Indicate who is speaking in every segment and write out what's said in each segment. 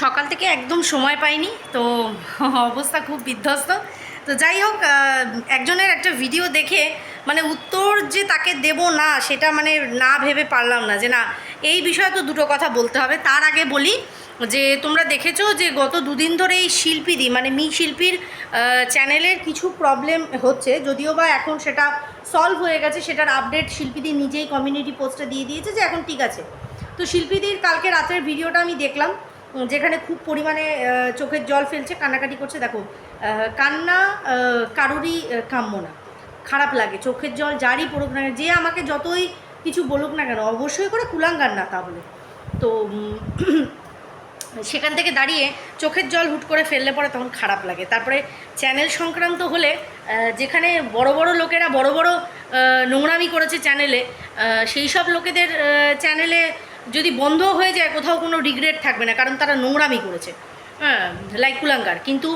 Speaker 1: সকাল থেকে একদম সময় পাইনি, তো অবস্থা খুব বিধ্বস্ত। তো যাই হোক একজনের একটা ভিডিও দেখে মানে উত্তর যে তাকে দেব না, সেটা মানে না ভেবে পারলাম না যে না, এই বিষয়ে তো দুটো কথা বলতে হবে। তার আগে বলি যে, তোমরা দেখেছ যে গত দুদিন ধরে এই শিল্পীদি মানে মি শিল্পীর চ্যানেলের কিছু প্রবলেম হচ্ছে, যদিও বা এখন সেটা সলভ হয়ে গেছে, সেটার আপডেট শিল্পীদি নিজেই কমিউনিটি পোস্টে দিয়ে দিয়েছে যে এখন ঠিক আছে। তো শিল্পীদির কালকে রাতের ভিডিওটা আমি দেখলাম। যেখানে খুব পরিমাণে চোখের জল ফেলছে, কান্নাকাটি করছে। দেখো কান্না কারোরই কাম্য না। খারাপ লাগে। চোখের জল যারই পড়ুক না যে আমাকে যতই কিছু বলুক না কেন, অবশ্যই করে কুলাঙ্গার না তাহলে তো সেখান থেকে দাঁড়িয়ে চোখের জল হুট করে ফেললে পরে তখন খারাপ লাগে। তারপরে চ্যানেল সংক্রান্ত হলে যেখানে বড় বড় লোকেরা বড় বড় নোংরামি করেছে চ্যানেলে সেই সব লোকেদের চ্যানেলে যদি বন্ধ হয়ে যায়, কোথাও কোনো রিগ্রেট থাকবে না, কারণ তারা নোংরামি করেছে। হ্যাঁ লাইক কুলাঙ্গার। কিন্তু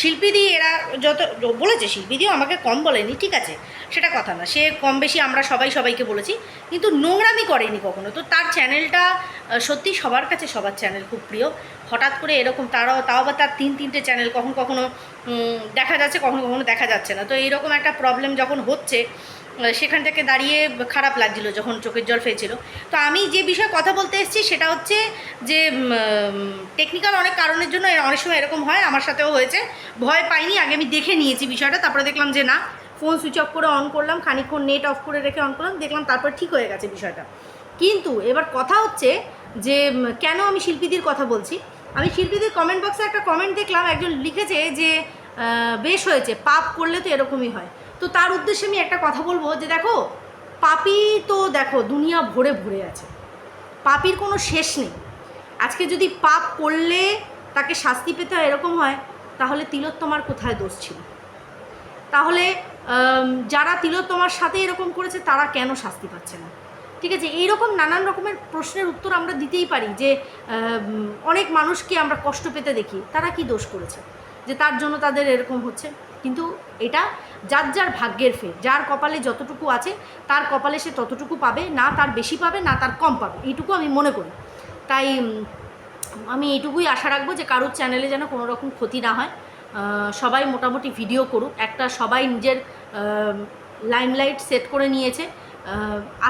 Speaker 1: শিল্পীদি এরা যত, বলেছে, শিল্পীদিও আমাকে কম বলেনি, ঠিক আছে, সেটা কথা না। সে কম বেশি আমরা সবাই সবাইকে বলেছি, কিন্তু নোংরামি করেনি কখনো। তো তার চ্যানেলটা সত্যি সবার কাছে সবার চ্যানেল খুব প্রিয়। হঠাৎ করে এরকম তারাও, তাও বা তার তিন, তিনটে চ্যানেল কখন, কখনো দেখা যাচ্ছে, কখনো কখনো দেখা যাচ্ছে না। তো এইরকম একটা প্রবলেম যখন হচ্ছে সেখান থেকে দাঁড়িয়ে খারাপ লাগছিল যখন চোখের জল ফেলছিল। তো আমি যে বিষয়ে কথা বলতে এসেছি সেটা হচ্ছে যে টেকনিক্যাল অনেক কারণের জন্য অনেক সময় এরকম হয়, আমার সাথেও হয়েছে। ভয় পাইনি, আগে আমি দেখে নিয়েছি বিষয়টা, তারপরে দেখলাম যে না ফোন সুইচ অফ করে অন করলাম, খানিকক্ষণ নেট অফ করে রেখে অন করলাম, দেখলাম তারপর ঠিক হয়ে গেছে বিষয়টা। কিন্তু এবার কথা হচ্ছে যে কেন আমি শিল্পীদের কথা বলছি? আমি শিল্পীদের কমেন্ট বক্সে একটা কমেন্ট দেখলাম, একজন লিখেছে যে বেশ হয়েছে, পাপ করলে তো এরকমই হয়। তো তার উদ্দেশ্যে আমি একটা কথা বলব যে দেখো, পাপি তো দেখো দুনিয়া ভরে ভরে আছে। পাপির কোনো শেষ নেই। আজকে যদি পাপ করলে তাকে শাস্তি পেতে এরকম হয়, তাহলে তিলোত্তমার কোথায় দোষ ছিল? তাহলে যারা তিলোত্তমার সাথে এরকম করেছে তারা কেন শাস্তি পাচ্ছে না? ঠিক আছে, এইরকম নানান রকমের প্রশ্নের উত্তর আমরা দিতেই পারি যে অনেক মানুষকে আমরা কষ্ট পেতে দেখি। তারা কি দোষ করেছে? যে তার জন্য তাদের এরকম হচ্ছে? কিন্তু এটা যার যার ভাগ্যের ফের, যার কপালে যতটুকু আছে, তার কপালে সে ততটুকু পাবে, না তার বেশি পাবে, না তার কম পাবে, এইটুকু আমি মনে করি। তাই আমি এইটুকুই আশা রাখব যে কারোর চ্যানেলে যেন কোনো রকম ক্ষতি না হয়। সবাই মোটামুটি ভিডিও করুক। একটা সবাই নিজের লাইমলাইট সেট করে নিয়েছে।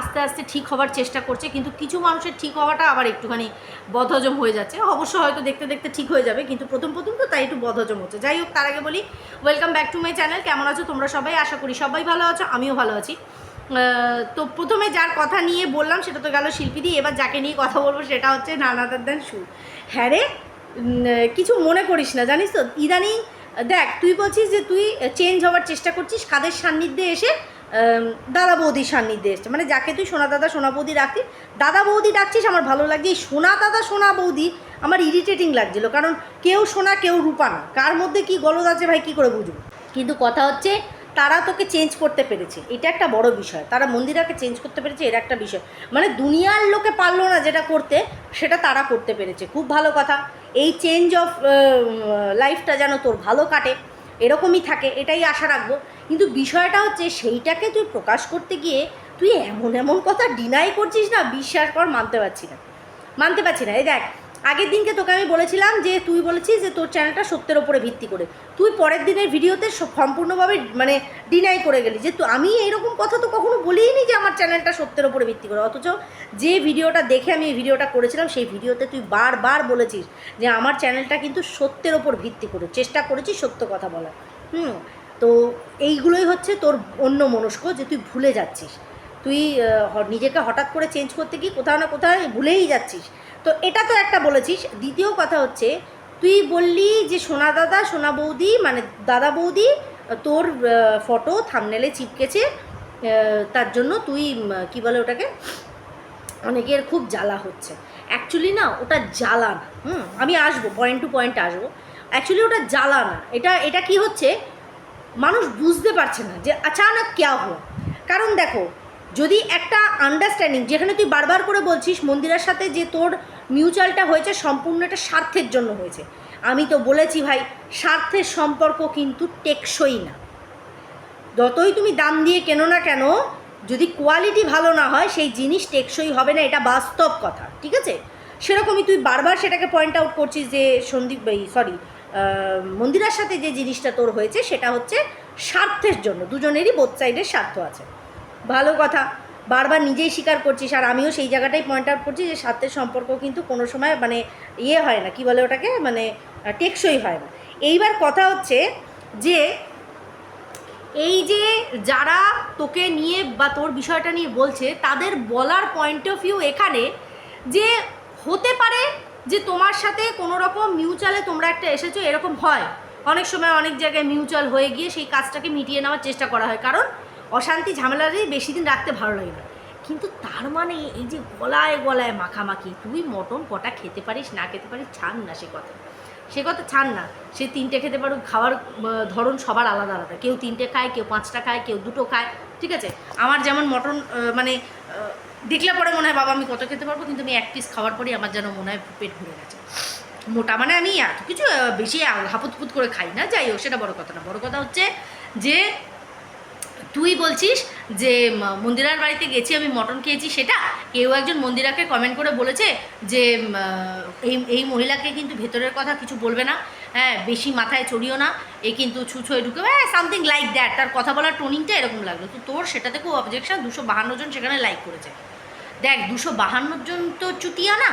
Speaker 1: আস্তে আস্তে ঠিক হওয়ার চেষ্টা করছে, কিন্তু কিছু মানুষের ঠিক হওয়াটা আবার একটুখানি বদহজম হয়ে যাচ্ছে। অবশ্য হয়তো দেখতে দেখতে ঠিক হয়ে যাবে, কিন্তু প্রথম প্রথম তো তাই একটু বদহজম হচ্ছে। যাই হোক, তার আগে বলি welcome back to my channel কেমন আছো তোমরা সবাই? আশা করি সবাই ভালো আছো, আমিও ভালো আছি। তো প্রথমে যার কথা নিয়ে বললাম, সেটা তো গেল শিল্পীদি এবার যাকে নিয়ে কথা বলব সেটা হচ্ছে নানাদার দেন সুর। হ্যাঁ রে কিছু মনে করিস না, জানিস তো? ইদানিং, দেখ, তুই বলছিস যে তুই চেঞ্জ হওয়ার চেষ্টা করছিস, কাদের সান্নিধ্যে এসে দাদা বৌদির সান্নিধ্যে এসছে। মানে যাকে তুই সোনা দাদা, সোনা বৌদি রাখছিস দাদা বৌদি ডাকছিস আমার ভালো লাগছে। এই সোনা দাদা, সোনা বৌদি আমার ইরিটেটিং লাগছিল, কারণ কেউ সোনা, কেউ রূপা না। কার মধ্যে কি গলদ আছে ভাই, কী করে বুঝব? কিন্তু কথা হচ্ছে, তারা তোকে চেঞ্জ করতে পেরেছে। এটা একটা বড় বিষয়। তারা মন্দিরাকে চেঞ্জ করতে পেরেছে এটা একটা বিষয়। মানে দুনিয়ার লোকে পারল না যেটা করতে, সেটা তারা করতে পেরেছে। খুব ভালো কথা। এই চেঞ্জ অফ লাইফটা যেন তোর ভালো কাটে, এরকমই থাকে। এটাই আশা রাখব। কিন্তু বিষয়টা হচ্ছে সেইটাকে তুই প্রকাশ করতে গিয়ে তুই এমন এমন কথা ডিনাই করছিস না, বিশ্বাস কর, মানতে পারছি না। মানতে পারছি না। এই দেখ, আগের দিনকে তোকে আমি বলেছিলাম যে তুই বলেছিস যে তোর চ্যানেলটা সত্যের ওপরে ভিত্তি করে। তুই পরের দিনের ভিডিওতে সম্পূর্ণভাবে মানে ডিনাই করে গেলি। যে আমি এইরকম কথা তো কখনো বলিনি যে আমার চ্যানেলটা সত্যের ওপরে ভিত্তি করে। অথচ যে ভিডিওটা দেখে আমি এই ভিডিওটা করেছিলাম, সেই ভিডিওতে তুই বারবার বলেছিস যে আমার চ্যানেলটা কিন্তু সত্যের ওপর ভিত্তি করে। চেষ্টা করেছি সত্য কথা বলার। হুম তো এইগুলোই হচ্ছে তোর অন্য মনস্ক যে তুই ভুলে যাচ্ছিস। তুই নিজেকে হঠাৎ করে চেঞ্জ করতে গিয়ে কোথাও না কোথাও ভুলেই যাচ্ছিস। তো এটা তো একটা বলেছিস। দ্বিতীয় কথা হচ্ছে, তুই বললি যে সোনা দাদা, সোনা বৌদি মানে দাদা বৌদি, তোর ফটো থামনেলে চিপকেছে তার জন্য তুই কি বলে ওটাকে? অনেকের খুব জ্বালা হচ্ছে। অ্যাকচুয়ালি না, ওটা জ্বালা না। হুম, আমি আসব পয়েন্ট টু পয়েন্ট আসব। অ্যাকচুয়ালি ওটা জ্বালা না। এটা এটা কি হচ্ছে? মানুষ বুঝতে পারছে না যে আচানক ক্যা হওয়া কারণ দেখো, যদি একটা আন্ডারস্ট্যান্ডিং যেখানে তুই বারবার করে বলছিস মন্দিরের সাথে যে তোর মিউচুয়ালটা হয়েছে সম্পূর্ণ একটা স্বার্থের জন্য হয়েছে। আমি তো বলেছি ভাই, স্বার্থের সম্পর্ক কিন্তু টেকসই না। যতই তুমি দাম দিয়ে কেনো না কেন, যদি কোয়ালিটি ভালো না হয়, সেই জিনিস টেকসই হবে না, এটা বাস্তব কথা, ঠিক আছে? সেরকমই তুই বারবার সেটাকে পয়েন্ট আউট করছিস যে সন্দীপ সরি মন্দিরার সাথে যে জিনিসটা তোর হয়েছে, সেটা হচ্ছে স্বার্থের জন্য। দুজনেরই বোথ সাইডের স্বার্থ আছে। ভালো কথা, বারবার নিজেই স্বীকার করছিস, আর আমিও সেই জায়গাটাই পয়েন্ট আউট করছি যে স্বার্থের সম্পর্ক কিন্তু কোনো সময় মানে ইয়ে হয় না, কি বলে ওটাকে? মানে টেকসই হয় না। এইবার কথা হচ্ছে যে, এই যে যারা তোকে নিয়ে বা তোর বিষয়টা নিয়ে বলছে, তাদের বলার পয়েন্ট অফ ভিউ এখানে যে হতে পারে যে তোমার সাথে কোনো রকম মিউচুয়ালে তোমরা একটা এসেছ, এরকম হয়। অনেক সময় অনেক জায়গায় মিউচুয়াল হয়ে গিয়ে সেই কাজটাকে মিটিয়ে নেওয়ার চেষ্টা করা হয়, কারণ অশান্তি ঝামেলারই বেশি দিন রাখতে ভালো লাগে না। কিন্তু তার মানে এই যে গলায় গলায় মাখামাখি, তুই মটন কটা খেতে পারিস, না খেতে পারিস, ছাড় না সে কথা। সে কথা ছাড় না। সে তিনটে খেতে পারুক, খাওয়ার ধরন সবার আলাদা আলাদা। কেউ তিনটে খায়, কেউ পাঁচটা খায়, কেউ দুটো খায়, ঠিক আছে? আমার যেমন মটন মানে দেখলে পরে মনে হয়, বাবা, আমি কত খেতে পারব? কিন্তু আমি এক পিস খাওয়ার পরেই আমার যেন মনে হয় পেট ভরে গেছে। মোটা মানে আমি এত কিছু বেশি হাপুত করে খাই না, যাই হোক, সেটা বড় কথা না। বড় কথা হচ্ছে যে, তুই বলছিস যে মন্দিরার বাড়িতে গেছি, আমি মটন খেয়েছি, সেটা কেউ একজন মন্দিরাকে কমেন্ট করে বলেছে যে এই এই মহিলাকে কিন্তু ভেতরের কথা কিছু বলবে না। হ্যাঁ বেশি মাথায় চড়িও না, এ কিন্তু ছুঁচোয় ঢুকে হ্যাঁ সামথিং লাইক দ্যাট তার কথা বলার টোনিংটা এরকম লাগল। তো তোর সেটাতে খুব অবজেকশন দুশো বাহান্ন জন সেখানে লাইক করেছে। দেখ, দুশো বাহান্ন জন তো চুতিয়া না?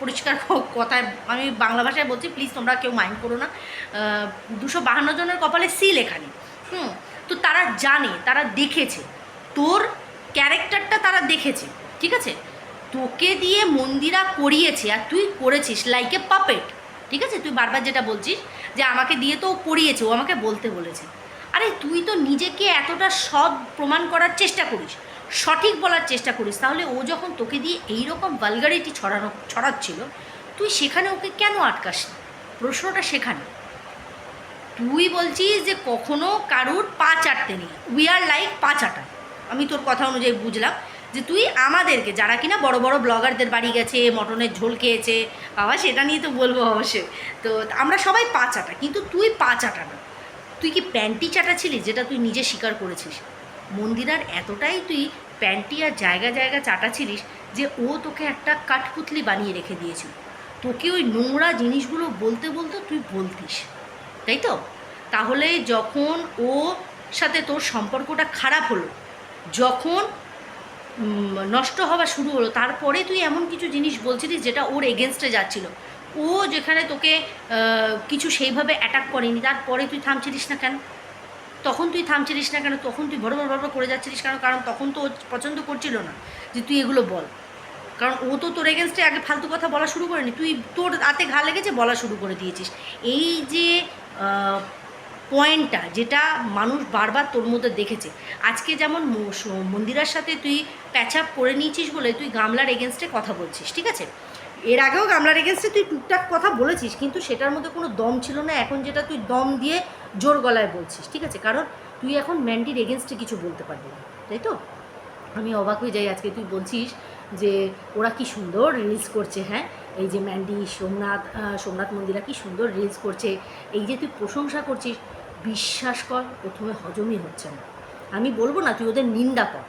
Speaker 1: পরিষ্কার কথায়, আমি বাংলা ভাষায় বলছি প্লিজ তোমরা কেউ মাইন্ড করো না। দুশো বাহান্ন জনের কপালে সিল এখানে। হুম, তো তারা জানে, তারা দেখেছে। তোর ক্যারেক্টারটা তারা দেখেছে, ঠিক আছে? তোকে দিয়ে মন্দিরা করিয়েছে আর তুই করেছিস লাইক এ পাপেট ঠিক আছে? তুই বারবার যেটা বলছিস যে আমাকে দিয়ে তো ও করিয়েছে, ও আমাকে বলতে বলেছে। আরে, তুই তো নিজেকে এতটা সৎ প্রমাণ করার চেষ্টা করিস। সঠিক বলার চেষ্টা করিস। তাহলে ও যখন তোকে দিয়ে এই রকম ভালগারিটি ছড়ানো ছড়াচ্ছিল, তুই সেখানে ওকে কেন আটকাস প্রশ্নটা সেখানে। তুই বলছিস যে কখনো কারুর পা চাটতে নেই। উই আর লাইক পা চাটা আমি তোর কথা অনুযায়ী বুঝলাম যে তুই আমাদেরকে, যারা কিনা বড় বড় ব্লগারদের বাড়ি গেছে, মটনের ঝোল খেয়েছে, বাবা, সেটা নিয়ে তো বলব অবশ্যই। তো আমরা সবাই পা চাটা, কিন্তু তুই পা চাটা না। তুই কি প্যান্টি চাটা ছিলিস যেটা তুই নিজে স্বীকার করেছিস? মন্দিরার এতটাই তুই প্যান্টি আর জায়গা জায়গা চাটা ছিলিস যে ও তোকে একটা কাঠপুতলি বানিয়ে রেখে দিয়েছিল। তোকে ওই নোংরা জিনিসগুলো বলতে বলতে তুই বলতিস, তাই তো? তাহলে যখন ও সাথে তোর সম্পর্কটা খারাপ হলো, যখন নষ্ট হওয়া শুরু হলো, তারপরে তুই এমন কিছু জিনিস বলছিলিস যেটা ওর এগেনস্টে যাচ্ছিল। ও যেখানে তোকে কিছু সেইভাবে অ্যাটাক করেনি, তারপরে তুই থামছিলিস না কেন? তখন তুই থামছিলিস না কেন? তখন তুই বড় বড় বড় করে যাচ্ছিলিস কেন? কারণ তখন তো ও পছন্দ করছিল না যে তুই এগুলো বল। কারণ ও তো তোর এগেনস্টে আগে ফালতু কথা বলা শুরু করেনি। তুই তোর হাতে ঘা লেগেছে বলা শুরু করে দিয়েছিস। এই যে পয়েন্টটা যেটা মানুষ বারবার তোর মধ্যে দেখেছে, আজকে যেমন মন্দিরার সাথে তুই প্যাচ আপ করে নিয়েছিস বলে তুই গামলার এগেনস্টে কথা বলছিস, ঠিক আছে? এর আগেও গামলার এগেনস্টে তুই টুকটাক কথা বলেছিস, কিন্তু সেটার মধ্যে কোনো দম ছিল না। এখন যেটা তুই দম দিয়ে জোর গলায় বলছিস, ঠিক আছে? কারণ তুই এখন ম্যান্ডির এগেনস্টে কিছু বলতে পারবি না, তাই তো? আমি অবাক হয়ে যাই আজকে তুই বলছিস যে ওরা কি সুন্দর রিলস করছে হ্যাঁ? এই যে ম্যান্ডি সোমনাথ সোমনাথ মন্দিরা কি সুন্দর রিলস করছে। এই যে তুই প্রশংসা করছিস, বিশ্বাস কর, প্রথমে হজমই হচ্ছে না। আমি বলব না তুই ওদের নিন্দা কর।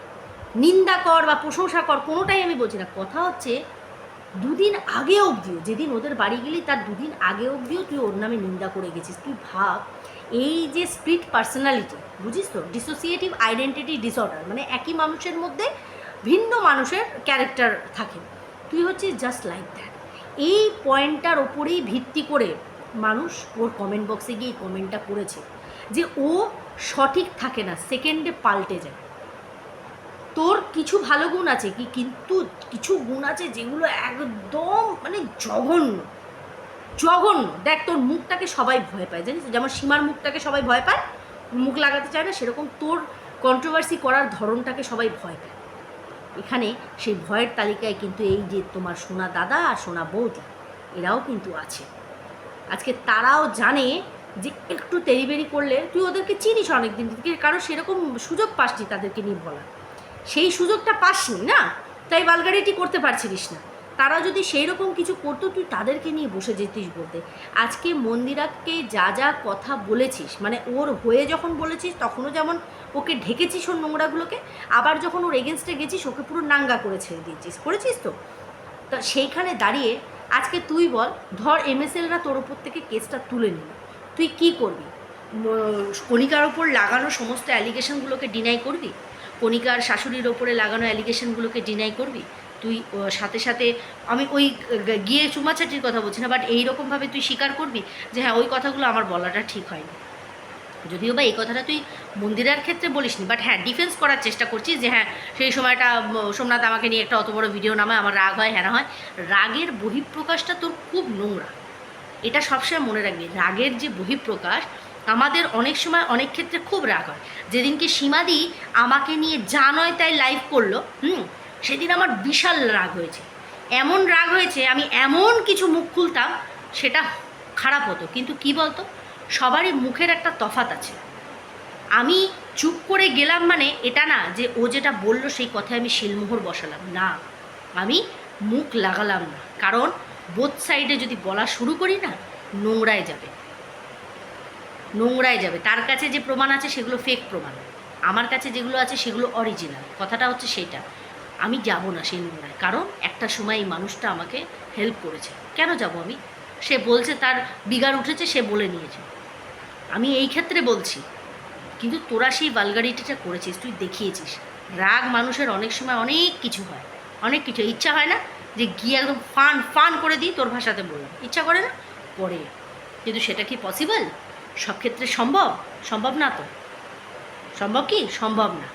Speaker 1: নিন্দা কর বা প্রশংসা কর, কোনোটাই আমি বলছি না। কথা হচ্ছে দুদিন আগে অবধিও যেদিন ওদের বাড়ি গেলি তার দুদিন আগে অবধিও তুই ওর নামে নিন্দা করে গেছিস। তুই ভাব, এই যে স্প্লিট পার্সোনালিটি বুঝিস তো? ডিসোসিয়েটিভ আইডেন্টিটি ডিসঅর্ডার মানে একই মানুষের মধ্যে ভিন্ন মানুষের ক্যারেক্টার থাকে। তুই হচ্ছিস জাস্ট লাইক দ্যাট এই পয়েন্টটার ওপরেই ভিত্তি করে মানুষ ওর কমেন্ট বক্সে গিয়ে এই কমেন্টটা করেছে যে ও সঠিক থাকে না সেকেন্ডে পাল্টে যায়। তোর কিছু ভালো গুণ আছে কি? কিন্তু কিছু গুণ আছে যেগুলো একদম মানে জঘন্য। জঘন্য। দেখ, তোর মুখটাকে সবাই ভয় পায়, জানিস যেমন সীমার মুখটাকে সবাই ভয় পায়, মুখ লাগাতে চায় না, সেরকম তোর কন্ট্রোভার্সি করার ধরনটাকে সবাই ভয় পায়। এখানে সেই ভয়ের তালিকায় কিন্তু এই যে তোমার সোনা দাদা আর সোনা বৌদি, এরাও কিন্তু আছে। আজকে তারাও জানে যে একটু তেরিবেরি করলে তুই ওদেরকে চিনিস অনেক দিন কারণ সেরকম সুযোগ পাসনি তাদেরকে নিয়ে বলার। সেই সুযোগটা পাসনি, না? তাই বালগাড়িটি করতে পারছিলিস না। তারা যদি সেই রকম কিছু করতো, তুই তাদেরকে নিয়ে বসে যেতিস বলতে। আজকে মন্দিরাকে যা যা কথা বলেছিস মানে ওর হয়ে যখন বলেছিস, তখনও যেমন ওকে ঢেকেছিস ওর নোংরাগুলোকে, আবার যখন ওর এগেনস্টে গেছিস, ওকে পুরো নাঙ্গা করে ছেড়ে দিয়েছিস। করেছিস তো? তা সেইখানে দাঁড়িয়ে আজকে তুই বল, ধর এমএসএলরা তোর ওপর থেকে কেসটা তুলে নিল। তুই কি করবি? কণিকার ওপর লাগানো সমস্ত অ্যালিগেশনগুলোকে ডিনাই করবি? কণিকার শাশুড়ির ওপরে লাগানো অ্যালিগেশনগুলোকে ডিনাই করবি? তুই সাথে সাথে, আমি ওই গিয়ে চুমাচাটির কথা বলছি না বাট এইরকমভাবে তুই স্বীকার করবি যে হ্যাঁ ওই কথাগুলো আমার বলাটা ঠিক হয়নি। যদিও বা এই কথাটা তুই মন্দিরের ক্ষেত্রে বলিসনি বাট হ্যাঁ ডিফেন্স করার চেষ্টা করছিস যে হ্যাঁ সেই সময়টা সোমনাথ আমাকে নিয়ে একটা অত বড় ভিডিও নামায় আমার রাগ হয় হ্যাঁ হয়। রাগের বহিঃপ্রকাশটা তোর খুব নোংরা। এটা সবসময় মনে রাখবি, রাগের যে বহিঃপ্রকাশ আমাদের অনেক সময় অনেক ক্ষেত্রে খুব রাগ হয়। যেদিনকে সীমাদি আমাকে নিয়ে যা নয় তাই লাইভ করল, হুম? সেদিন আমার বিশাল রাগ হয়েছে। এমন রাগ হয়েছে, আমি এমন কিছু মুখ খুলতাম, সেটা খারাপ হতো। কিন্তু কি বলতো? সবারই মুখের একটা তফাত আছে। আমি চুপ করে গেলাম মানে এটা না যে ও যেটা বলল সেই কথায় আমি শিলমোহর বসালাম। না, আমি মুখ লাগালাম না। কারণ বোথ সাইডে যদি বলা শুরু করি না, নোংরায় যাবে। নোংরায় যাবে। তার কাছে যে প্রমাণ আছে সেগুলো ফেক প্রমাণ। আমার কাছে যেগুলো আছে সেগুলো অরিজিনাল কথাটা হচ্ছে সেইটা আমি যাব না সেই নোংরায়। কারণ একটা সময় এই মানুষটা আমাকে হেল্প করেছে। কেন যাব আমি? সে বলছে তার বিগার উঠেছে, সে বলে নিয়েছে। আমি এই ক্ষেত্রে বলছি, কিন্তু তোরা সেই বালগাড়িটিটা করেছিস, তুই দেখিয়েছিস। রাগ মানুষের অনেক সময় অনেক কিছু হয়। অনেক কিছু। ইচ্ছা হয় না যে গিয়ে একদম ফান ফান করে দিই তোর ভাষাতে বললাম। ইচ্ছা করে না? করে। কিন্তু সেটা কি পসিবল সব ক্ষেত্রে সম্ভব? সম্ভব না তো। সম্ভব কি? সম্ভব না।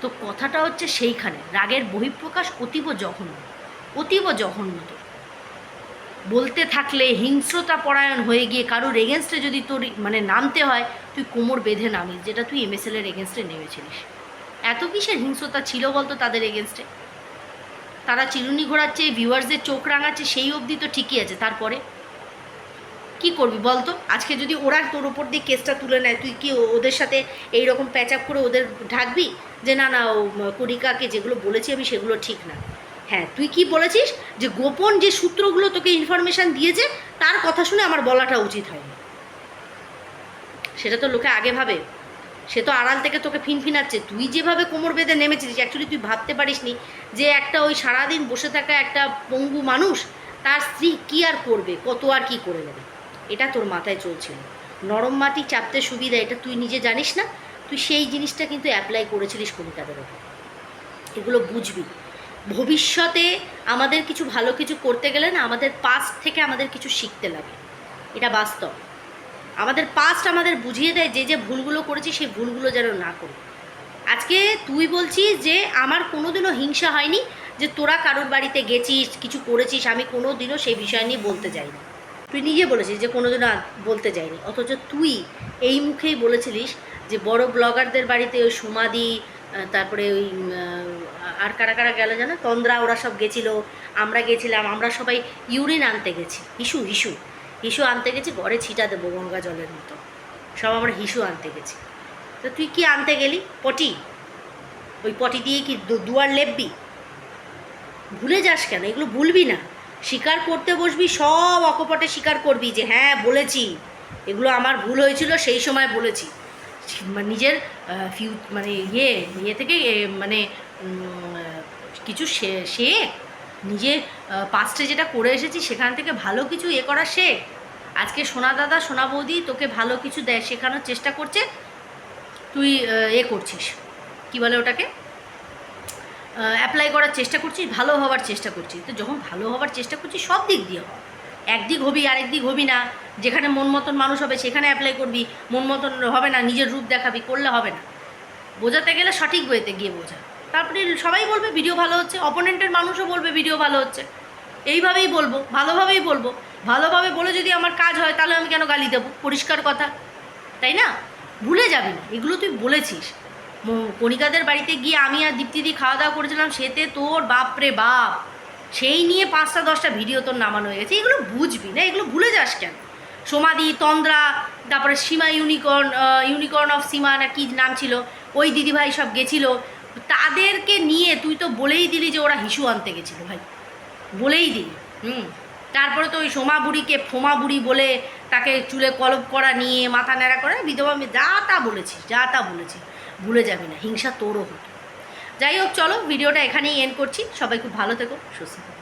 Speaker 1: তো কথাটা হচ্ছে সেইখানে, রাগের বহিঃপ্রকাশ অতীব জঘন্য অতীব জঘন্য তোর। বলতে থাকলে হিংস্রতা পরায়ণ হয়ে গিয়ে কারোর এগেনস্টে যদি তোর মানে নামতে হয়, তুই কোমর বেঁধে নামিস, যেটা তুই এমএসএল এর এগেনস্টে নেমেছিলিস। এত কিসের হিংস্রতা ছিল বলতো তাদের এগেনস্টে তারা চিরুনি ঘোরাচ্ছে ভিউয়ার্সদের চোখ রাঙাচ্ছে সেই অবধি তো ঠিকই আছে, তারপরে? কি করবি বলতো? আজকে যদি ওরা তোর ওপর দিয়ে কেসটা তুলে নেয়, তুই কি ওদের সাথে এই রকম প্যাচ আপ করে ওদের ঢাকবি? যে না না, ও কণিকাকে যেগুলো বলেছি আমি সেগুলো ঠিক না। হ্যাঁ তুই কি বলেছিস? যে গোপন যে সূত্রগুলো তোকে ইনফরমেশান দিয়েছে, তার কথা শুনে আমার বলাটা উচিত হয়নি। সেটা তো লোকে আগে ভাবে। সে তো আড়াল থেকে তোকে ফিনফিনাচ্ছে। তুই যেভাবে কোমর বেঁধে নেমেছিস অ্যাকচুয়ালি তুই ভাবতে পারিসনি যে একটা ওই সারাদিন বসে থাকা একটা পঙ্গু মানুষ, তার স্ত্রী কী আর করবে? কত আর কি করে নেবে? এটা তোর মাথায় চলছিল। নরম মাটি চাপতে সুবিধা, এটা তুই নিজে জানিস না? তুই সেই জিনিসটা কিন্তু অ্যাপ্লাই করেছিলিস কবিতাদের ওপর। এগুলো বুঝবি। ভবিষ্যতে আমাদের কিছু ভালো কিছু করতে গেলে না আমাদের পাস্ট থেকে আমাদের কিছু শিখতে লাগে। এটা বাস্তব। আমাদের পাস্ট আমাদের বুঝিয়ে দেয় যে যে ভুলগুলো করেছি, সেই ভুলগুলো যেন না করি। আজকে তুই বলছিস যে, আমার কোনোদিনও হিংসা হয়নি যে তোরা কারোর বাড়িতে গেছিস, কিছু করেছিস, আমি কোনো দিনও সেই বিষয় নিয়ে বলতে যাইনি। তুই নিজে বলেছিস যে কোনোদিনও আর বলতে যাইনি অথচ তুই এই মুখেই বলেছিলিস যে বড় ব্লগারদের বাড়িতে ওই সুমাদি তারপরে ওই আর কারা কারা গেল জানো? তন্দ্রা, ওরা সব গেছিল, আমরা গেছিলাম, আমরা সবাই ইউরিন আনতে গেছি। হিসু হিসু। হিসু আনতে গেছি, ঘরে ছিটা দেবো গঙ্গা জলের মতো। সব আমরা হিসু আনতে গেছি। তো তুই কি আনতে গেলি? পটি। ওই পটি দিয়ে কি দুয়ার লেপবি? ভুলে যাস কেন? এগুলো ভুলবি না। স্বীকার করতে বসবি, সব অকপটে স্বীকার করবি যে হ্যাঁ বলেছি। এগুলো আমার ভুল হয়েছিল, সেই সময় বলেছি। নিজের ফিউ মানে ইয়ে ইয়ে থেকে মানে কিছু সে নিজে পাস্টে যেটা করে এসেছি, সেখান থেকে ভালো কিছু এ করা শেখ আজকে সোনা দাদা, সোনা বৌদি তোকে ভালো কিছু দেয়, শেখানোর চেষ্টা করছে, তুই এ করছিস। কি বলে ওটাকে? অ্যাপ্লাই করার চেষ্টা করছিস ভালো হওয়ার চেষ্টা করছিস তো যখন ভালো হওয়ার চেষ্টা করছিস সব দিক দিয়ে হ একদিক হবি, আরেক দিক হবি না। যেখানে মন মতন মানুষ হবে, সেখানে অ্যাপ্লাই করবি। মন মতন হবে না, নিজের রূপ দেখাবি, করলে হবে না। বোঝাতে গেলে সঠিক ওয়েতে গিয়ে বোঝা। তারপরে সবাই বলবে, ভিডিও ভালো হচ্ছে। অপোনেন্টের মানুষও বলবে, ভিডিও ভালো হচ্ছে। এইভাবেই বলব, ভালোভাবেই বলব। ভালোভাবে বলে যদি আমার কাজ হয়, তাহলে আমি কেন গালি দেবো? পরিষ্কার কথা। তাই না? ভুলে যাবি না। এগুলো তুই বলেছিস। কণিকাদের বাড়িতে গিয়ে আমি আর দীপ্তিদি খাওয়া দাওয়া করেছিলাম, সেতে তোর বাপ রে বাপ। সেই নিয়ে পাঁচটা, দশটা ভিডিও তোর নামানো হয়ে গেছে। এগুলো বুঝবি না, এগুলো ভুলে যাস কেন? সমাধি তন্দ্রা, তারপরে Seema unicorn unicorn of Seema না কি নাম ছিল? ওই দিদিভাই সব গেছিল। তাদেরকে নিয়ে তুই তো বলেই দিলি যে ওরা হিসু আনতে গেছিল ভাই। বলেই দিলি, হুম। তারপরে তো ওই সোমা বুড়িকে ফোমা বুড়ি বলে তাকে চুলে কলপ করা নিয়ে মাথা ন্যাড়া করে, বিধবা যা তা বলেছি, যা তা বলেছিস ভুলে যাবি না। হিংসা তোরও হতো। যাই হোক, চলো, ভিডিওটা এখানেই এন্ড করছি। সবাই খুব ভালো থেকো, সুস্থ থেকো।